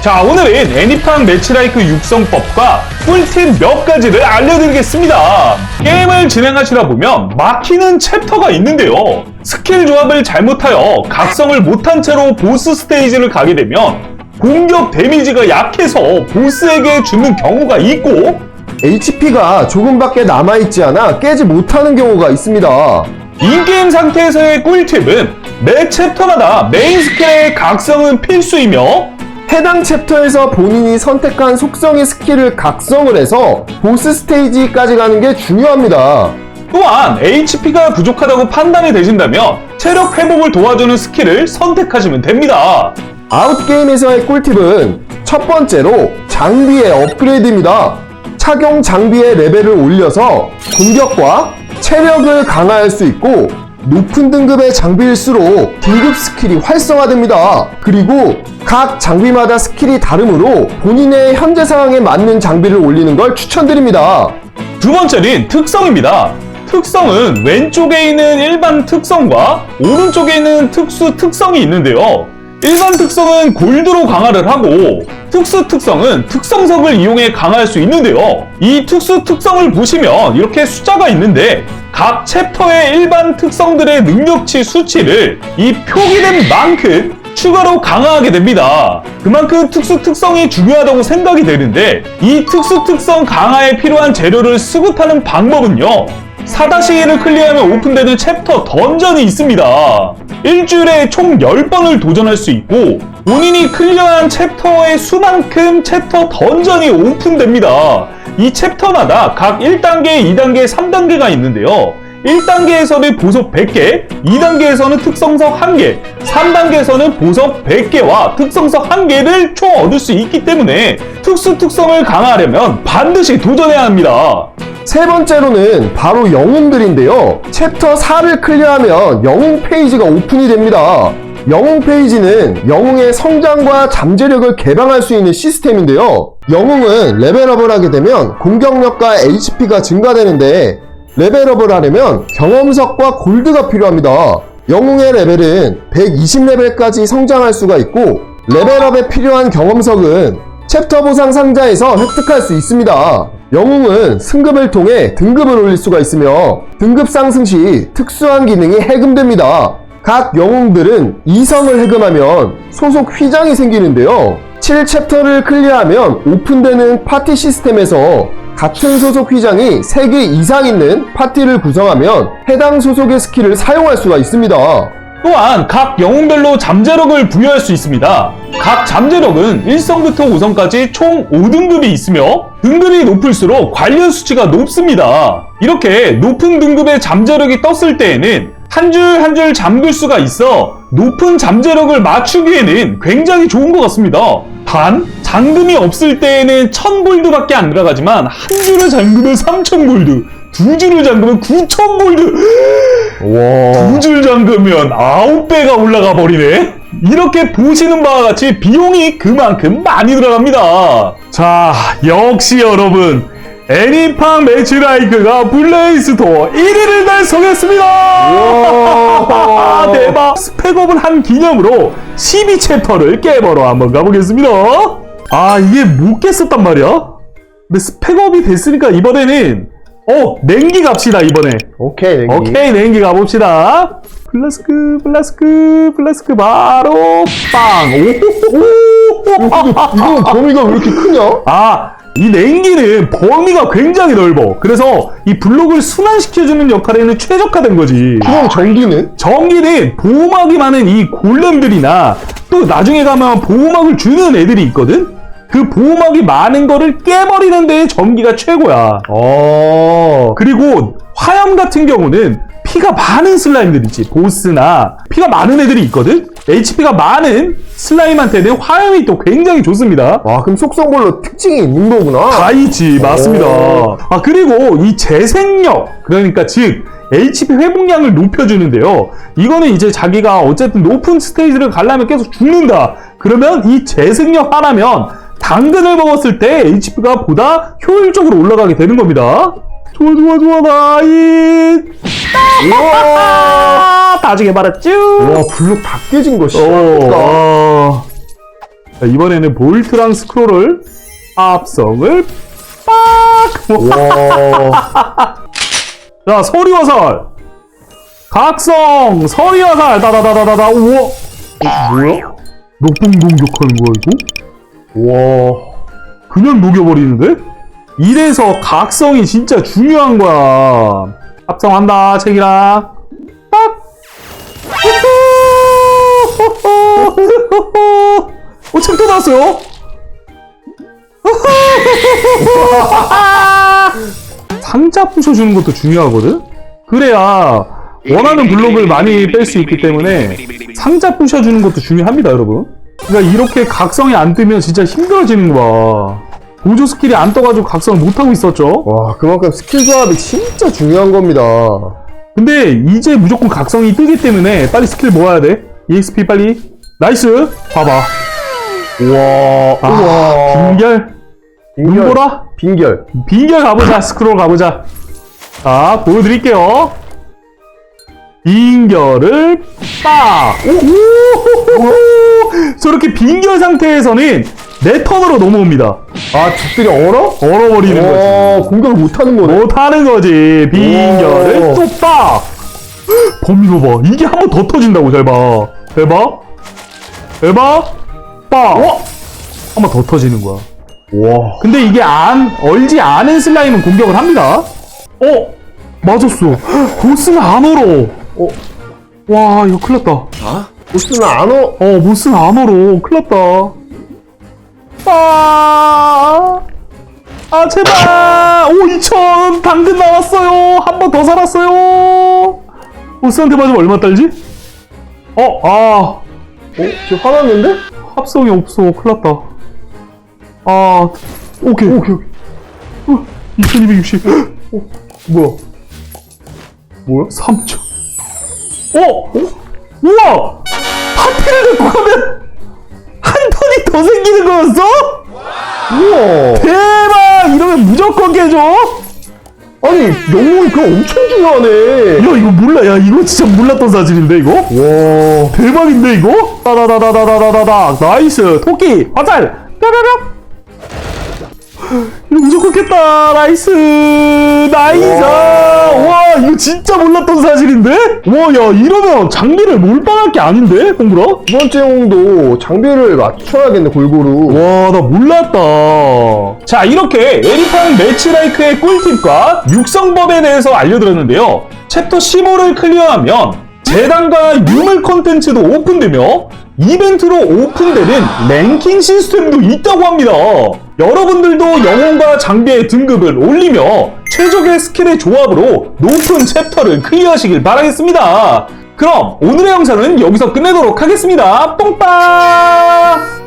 자, 오늘은 애니팡 매치라이크 육성법과 꿀팁 몇 가지를 알려드리겠습니다. 게임을 진행하시다 보면 막히는 챕터가 있는데요. 스킬 조합을 잘못하여 각성을 못한 채로 보스 스테이지를 가게 되면 공격 데미지가 약해서 보스에게 주는 경우가 있고 HP가 조금밖에 남아있지 않아 깨지 못하는 경우가 있습니다. 인게임 상태에서의 꿀팁은 매 챕터마다 메인 스킬의 각성은 필수이며 해당 챕터에서 본인이 선택한 속성의 스킬을 각성을 해서 보스 스테이지까지 가는 게 중요합니다. 또한 HP가 부족하다고 판단이 되신다면 체력 회복을 도와주는 스킬을 선택하시면 됩니다. 아웃게임에서의 꿀팁은 첫 번째로 장비의 업그레이드입니다. 착용 장비의 레벨을 올려서 공격과 체력을 강화할 수 있고 높은 등급의 장비일수록 등급 스킬이 활성화됩니다. 그리고 각 장비마다 스킬이 다르므로 본인의 현재 상황에 맞는 장비를 올리는 걸 추천드립니다. 두 번째는 특성입니다. 특성은 왼쪽에 있는 일반 특성과 오른쪽에 있는 특수 특성이 있는데요. 일반 특성은 골드로 강화를 하고 특수 특성은 특성석을 이용해 강화할 수 있는데요. 이 특수 특성을 보시면 이렇게 숫자가 있는데 각 챕터의 일반 특성들의 능력치 수치를 이 표기된 만큼 추가로 강화하게 됩니다. 그만큼 특수 특성이 중요하다고 생각이 되는데 이 특수 특성 강화에 필요한 재료를 수급하는 방법은요. 4-1을 클리어하면 오픈되는 챕터 던전이 있습니다. 일주일에 총 10번을 도전할 수 있고 본인이 클리어한 챕터의 수만큼 챕터 던전이 오픈됩니다. 이 챕터마다 각 1단계, 2단계, 3단계가 있는데요. 1단계에서는 보석 100개, 2단계에서는 특성석 1개, 3단계에서는 보석 100개와 특성석 1개를 총 얻을 수 있기 때문에 특수 특성을 강화하려면 반드시 도전해야 합니다. 세 번째로는 바로 영웅들인데요. 챕터 4를 클리어하면 영웅 페이지가 오픈이 됩니다. 영웅 페이지는 영웅의 성장과 잠재력을 개방할 수 있는 시스템인데요. 영웅은 레벨업을 하게 되면 공격력과 HP가 증가되는데 레벨업을 하려면 경험석과 골드가 필요합니다. 영웅의 레벨은 120레벨까지 성장할 수가 있고 레벨업에 필요한 경험석은 챕터 보상 상자에서 획득할 수 있습니다. 영웅은 승급을 통해 등급을 올릴 수가 있으며 등급 상승 시 특수한 기능이 해금됩니다. 각 영웅들은 2성을 해금하면 소속 휘장이 생기는데요. 7챕터를 클리어하면 오픈되는 파티 시스템에서 같은 소속 휘장이 3개 이상 있는 파티를 구성하면 해당 소속의 스킬을 사용할 수가 있습니다. 또한 각 영웅별로 잠재력을 부여할 수 있습니다. 각 잠재력은 1성부터 5성까지 총 5등급이 있으며 등급이 높을수록 관련 수치가 높습니다. 이렇게 높은 등급의 잠재력이 떴을 때에는 한 줄 한줄 잠글 수가 있어 높은 잠재력을 맞추기에는 굉장히 좋은 것 같습니다. 단, 잠금이 없을 때에는 1000골드밖에 안 들어가지만 한 줄을 잠그면 3000골드, 두 줄을 잠그면 9000골드. 와. 두 줄 잠그면 아홉 배가 올라가 버리네. 이렇게 보시는 바와 같이 비용이 그만큼 많이 들어갑니다. 자, 역시 여러분. 애니팡 매치라이크가 플레이스토어 1위를 달성했습니다! 대박! 스펙업을 한 기념으로 12챕터를 깨보러 한번 가보겠습니다. 아, 이게 못 깼었단 말이야? 근데 스펙업이 됐으니까 이번에는 어, 냉기 갑시다, 이번에. 오케이, 냉기. 오케이 냉기 가봅시다 플라스크 플라스크 플라스크 바로 빵 이거 범위가 왜 이렇게 크냐? 아 이 냉기는 범위가 굉장히 넓어 그래서 이 블록을 순환시켜주는 역할에는 최적화된 거지 그럼 전기는? 전기는 보호막이 많은 이 골렘들이나 또 나중에 가면 보호막을 주는 애들이 있거든 그 보호막이 많은 거를 깨버리는 데에 전기가 최고야. 어. 그리고 화염 같은 경우는 피가 많은 슬라임들이지. 보스나 피가 많은 애들이 있거든? HP가 많은 슬라임한테는 화염이 또 굉장히 좋습니다. 와, 그럼 속성별로 특징이 있는 거구나. 다 있지. 맞습니다. 오. 아 그리고 이 재생력 그러니까 즉 HP 회복량을 높여주는데요. 이거는 이제 자기가 어쨌든 높은 스테이지를 가려면 계속 죽는다. 그러면 이 재생력 하나면 당근을 먹었을 때 HP가 보다 효율적으로 올라가게 되는 겁니다 좋아 좋아 좋아 나이 우와. 다 죽여버렸쥬 와, 블록 다 깨진 거 오, 싫어. 어. 자, 이번에는 볼트랑 스크롤을 합성을 빡! 와. 자, 서리화살! 각성! 서리화살! 다다다다다다, 우와! 어, 뭐야? 몇번 공격하는 거야, 이거? 와. 그냥 녹여버리는데? 이래서 각성이 진짜 중요한 거야. 합성한다, 책이랑. 딱! 후후! 어, 나왔어요? 상자 부셔주는 것도 중요하거든? 그래야 원하는 블록을 많이 뺄 수 있기 때문에 상자 부셔주는 것도 중요합니다, 여러분. 그러니까 이렇게 각성이 안 뜨면 진짜 힘들어지는 거야. 보조 스킬이 안 떠가지고 각성을 못하고 있었죠. 와, 그만큼 스킬 조합이 진짜 중요한 겁니다. 근데 이제 무조건 각성이 뜨기 때문에 빨리 스킬 모아야 돼. EXP 빨리. 나이스! 봐봐. 우와. 아, 우와. 빙결. 빙결. 눈보라? 빙결. 빙결 가보자. 스크롤 가보자. 자, 보여드릴게요. 빙결을 빡! 오! 오! 저렇게 빙결 상태에서는 내 턴으로 넘어옵니다. 아, 적들이 얼어? 얼어버리는 거지. 와, 공격을 못하는 거네. 못하는 거지. 빙결을 오. 또 빡! 범위로 봐. 이게 한 번 더 터진다고. 잘 봐. 잘 봐. 빡! 한 번 더 터지는 거야. 와. 근데 이게 안, 얼지 않은 슬라임은 공격을 합니다. 어? 맞았어. 보스는 안 얼어. 어, 와, 이거 큰일 났다. 보스는 안 어? 어, 보스는 안 얼어. 큰일 났다. 아, 아, 제발. 오, 2천. 당근 나왔어요. 한 번 더 살았어요. 보스한테 맞으면 얼마 딸지? 어, 아, 어? 지금 화났는데? 합성이 없어. 큰일 났다. 아, 오케이. 오케이, 오케이. 어, 2260. 어, 뭐야? 뭐야? 3천. 어? 어? 우와! 하트를 갖고 가면 한 턴이 더 생기는 거였어? 우와. 대박! 이러면 무조건 깨져? 야, 아니, 영웅이 그거 엄청 중요하네. 이거 몰라. 야, 이거 진짜 몰랐던 사실인데, 이거? 와. 대박인데, 이거? 따다다다다다다다. 나이스. 토끼. 화살. 뾰뾰뾰. 이거 무조건 깼다. 나이스. 나이스. 와, 몰랐던 사실인데? 와, 야, 이러면 장비를 몰빵할 게 아닌데, 홍구라? 두 번째 영웅도 장비를 맞춰야겠네, 골고루. 와, 나 몰랐다. 자, 이렇게 에리팡 매치라이크의 꿀팁과 육성법에 대해서 알려드렸는데요. 챕터 15를 클리어하면 재단과 유물 콘텐츠도 오픈되며 이벤트로 오픈되는 랭킹 시스템도 있다고 합니다. 여러분들도 영웅과 장비의 등급을 올리며 최적의 스킬의 조합으로 높은 챕터를 클리어하시길 바라겠습니다. 그럼 오늘의 영상은 여기서 끝내도록 하겠습니다. 뽕빵!